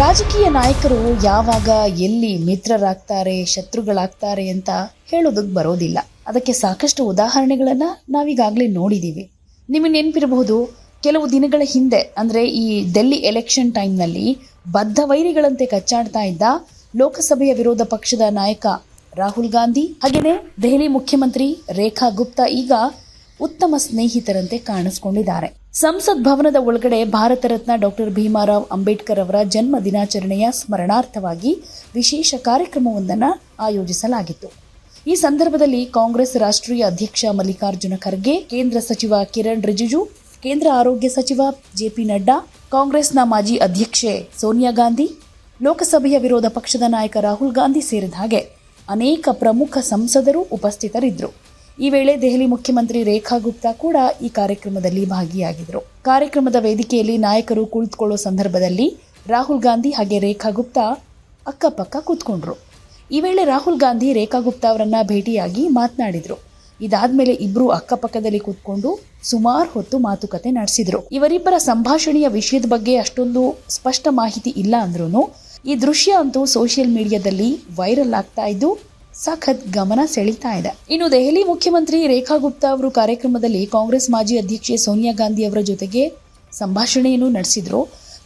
ರಾಜಕೀಯ ನಾಯಕರು ಯಾವಾಗ ಎಲ್ಲಿ ಮಿತ್ರರಾಗ್ತಾರೆ, ಶತ್ರುಗಳಾಗ್ತಾರೆ ಅಂತ ಹೇಳೋದಕ್ಕೆ ಬರೋದಿಲ್ಲ. ಅದಕ್ಕೆ ಸಾಕಷ್ಟು ಉದಾಹರಣೆಗಳನ್ನ ನಾವೀಗಾಗಲೇ ನೋಡಿದ್ದೀವಿ ನಿಮಗೆ ನೆನಪಿರಬಹುದು, ಕೆಲವು ದಿನಗಳ ಹಿಂದೆ, ಅಂದರೆ ಈ ಡೆಲ್ಲಿ ಎಲೆಕ್ಷನ್ ಟೈಮ್ನಲ್ಲಿ ಬದ್ಧ ವೈರಿಗಳಂತೆ ಕಚ್ಚಾಡ್ತಾ ಇದ್ದ ಲೋಕಸಭೆಯ ವಿರೋಧ ಪಕ್ಷದ ನಾಯಕ ರಾಹುಲ್ ಗಾಂಧಿ ಹಾಗೆಯೇ ದೆಹಲಿ ಮುಖ್ಯಮಂತ್ರಿ ರೇಖಾ ಗುಪ್ತಾ ಈಗ ಉತ್ತಮ ಸ್ನೇಹಿತರಂತೆ ಕಾಣಿಸಿಕೊಂಡಿದ್ದಾರೆ. ಸಂಸತ್ ಭವನದ ಒಳಗಡೆ ಭಾರತ ರತ್ನ ಡಾಕ್ಟರ್ ಭೀಮಾರಾವ್ ಅಂಬೇಡ್ಕರ್ ಅವರ ಜನ್ಮ ದಿನಾಚರಣೆಯ ಸ್ಮರಣಾರ್ಥವಾಗಿ ವಿಶೇಷ ಕಾರ್ಯಕ್ರಮವೊಂದನ್ನು ಆಯೋಜಿಸಲಾಗಿತ್ತು. ಈ ಸಂದರ್ಭದಲ್ಲಿ ಕಾಂಗ್ರೆಸ್ ರಾಷ್ಟ್ರೀಯ ಅಧ್ಯಕ್ಷ ಮಲ್ಲಿಕಾರ್ಜುನ ಖರ್ಗೆ, ಕೇಂದ್ರ ಸಚಿವ ಕಿರಣ್ ರಿಜಿಜು, ಕೇಂದ್ರ ಆರೋಗ್ಯ ಸಚಿವ ಜೆಪಿ ನಡ್ಡಾ, ಕಾಂಗ್ರೆಸ್ನ ಮಾಜಿ ಅಧ್ಯಕ್ಷೆ ಸೋನಿಯಾ ಗಾಂಧಿ, ಲೋಕಸಭೆಯ ವಿರೋಧ ಪಕ್ಷದ ನಾಯಕ ರಾಹುಲ್ ಗಾಂಧಿ ಸೇರಿದ ಹಾಗೆ ಅನೇಕ ಪ್ರಮುಖ ಸಂಸದರು ಉಪಸ್ಥಿತರಿದ್ದರು. ಈ ವೇಳೆ ದೆಹಲಿ ಮುಖ್ಯಮಂತ್ರಿ ರೇಖಾ ಗುಪ್ತಾ ಕೂಡ ಈ ಕಾರ್ಯಕ್ರಮದಲ್ಲಿ ಭಾಗಿಯಾಗಿದ್ದರು. ಕಾರ್ಯಕ್ರಮದ ವೇದಿಕೆಯಲ್ಲಿ ನಾಯಕರು ಕುಳಿತುಕೊಳ್ಳೋ ಸಂದರ್ಭದಲ್ಲಿ ರಾಹುಲ್ ಗಾಂಧಿ ಹಾಗೆ ರೇಖಾ ಗುಪ್ತಾ ಅಕ್ಕಪಕ್ಕ ಕೂತ್ಕೊಂಡ್ರು. ಈ ವೇಳೆ ರಾಹುಲ್ ಗಾಂಧಿ ರೇಖಾ ಗುಪ್ತಾ ಅವರನ್ನು ಭೇಟಿಯಾಗಿ ಮಾತನಾಡಿದ್ರು. ಇದಾದ್ಮೇಲೆ ಇಬ್ಬರು ಅಕ್ಕಪಕ್ಕದಲ್ಲಿ ಕೂತ್ಕೊಂಡು ಸುಮಾರು ಹೊತ್ತು ಮಾತುಕತೆ ನಡೆಸಿದ್ರು. ಇವರಿಬ್ಬರ ಸಂಭಾಷಣೆಯ ವಿಷಯದ ಬಗ್ಗೆ ಅಷ್ಟೊಂದು ಸ್ಪಷ್ಟ ಮಾಹಿತಿ ಇಲ್ಲ ಅಂದ್ರೂ ಈ ದೃಶ್ಯ ಅಂತೂ ಸೋಷಿಯಲ್ ಮೀಡಿಯಾದಲ್ಲಿ ವೈರಲ್ ಆಗ್ತಾ ಇದ್ದು ಸಖತ್ ಗಮನ ಸೆಳೀತಾ ಇದೆ. ಇನ್ನು ದೆಹಲಿ ಮುಖ್ಯಮಂತ್ರಿ ರೇಖಾ ಗುಪ್ತಾ ಅವರು ಕಾರ್ಯಕ್ರಮದಲ್ಲಿ ಕಾಂಗ್ರೆಸ್ ಮಾಜಿ ಅಧ್ಯಕ್ಷೆ ಸೋನಿಯಾ ಗಾಂಧಿ ಅವರ ಜೊತೆಗೆ ಸಂಭಾಷಣೆಯನ್ನು ನಡೆಸಿದ್ರು.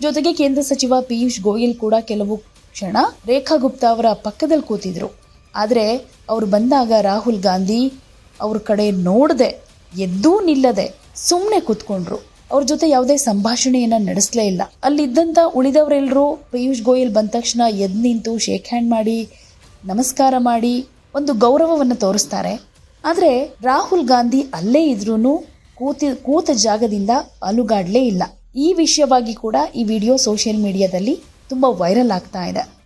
ಜೊತೆಗೆ ಕೇಂದ್ರ ಸಚಿವ ಪಿಯೂಷ್ ಗೋಯಲ್ ಕೂಡ ಕೆಲವು ಕ್ಷಣ ರೇಖಾ ಗುಪ್ತಾ ಅವರ ಪಕ್ಕದಲ್ಲಿ ಕೂತಿದ್ರು. ಆದರೆ ಅವರು ಬಂದಾಗ ರಾಹುಲ್ ಗಾಂಧಿ ಅವ್ರ ಕಡೆ ನೋಡದೆ, ಎದ್ದೂ ನಿಲ್ಲದೆ ಸುಮ್ಮನೆ ಕೂತ್ಕೊಂಡ್ರು. ಅವ್ರ ಜೊತೆ ಯಾವುದೇ ಸಂಭಾಷಣೆಯನ್ನು ನಡೆಸಲೇ ಇಲ್ಲ. ಅಲ್ಲಿದ್ದಂಥ ಉಳಿದವರೆಲ್ಲರೂ ಪಿಯೂಷ್ ಗೋಯಲ್ ಬಂದ ತಕ್ಷಣ ಎದ್ದು ನಿಂತು ಶೇಕ್ ಹ್ಯಾಂಡ್ ಮಾಡಿ ನಮಸ್ಕಾರ ಮಾಡಿ ಒಂದು ಗೌರವವನ್ನು ತೋರಿಸ್ತಾರೆ. ಆದರೆ ರಾಹುಲ್ ಗಾಂಧಿ ಅಲ್ಲೇ ಇದ್ರೂ ಕೂತಿ, ಕೂತ ಜಾಗದಿಂದ ಅಲುಗಾಡಲೇ ಇಲ್ಲ. ಈ ವಿಷಯವಾಗಿ ಕೂಡ ಈ ವಿಡಿಯೋ ಸೋಷಿಯಲ್ ಮೀಡಿಯಾದಲ್ಲಿ ತುಂಬ ವೈರಲ್ ಆಗ್ತಾ ಇದೆ.